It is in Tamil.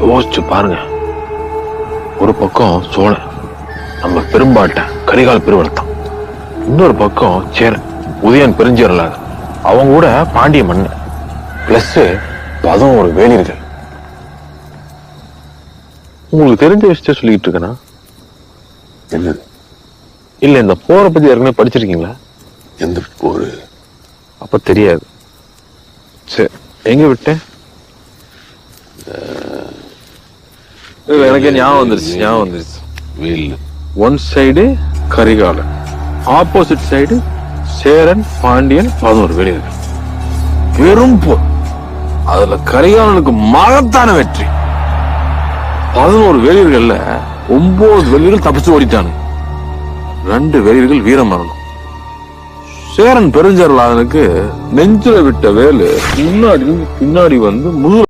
யோசிச்சு பாருங்க. ஒரு பக்கம் சோழன் நம்ம பெரும்பாட்ட கரிகால் பெருவர்த்தம் இன்னொரு பக்கம் சேரன் உதயன் பெருஞ்சேரலாக அவங்க கூட பாண்டிய மன்னன். பிளஸ் பதினோரு வேலியர்கள். உங்களுக்கு தெரிஞ்ச விஷயத்த சொல்லிட்டு இருக்கேனா? என்னது? இல்ல இந்த போரை பத்தி ஏற்கனவே படிச்சிருக்கீங்களா? எந்த போரு? அப்ப தெரியாது. சரி எங்க விட்டேன்? எனக்கு ஞாபகம் வந்துருச்சு ஞாபகம் வந்துருச்சு. One side Karikalan opposite side Cheran Pandiyan பதினோரு வெளியர்கள் பெரும் போர். அதுல கரிகாலனுக்கு மகத்தான வெற்றி. பதினோரு வெளியர்கள்ல ஒன்பது வெளியர்கள் தப்பிச்சு ஓடிட்டானு. ரெண்டு வெளியர்கள் வீரமரணம் சேரன் பெருஞ்சரலாதனுக்கு நெஞ்சில விட்ட வேலு முன்னாடி பின்னாடி வந்து முழு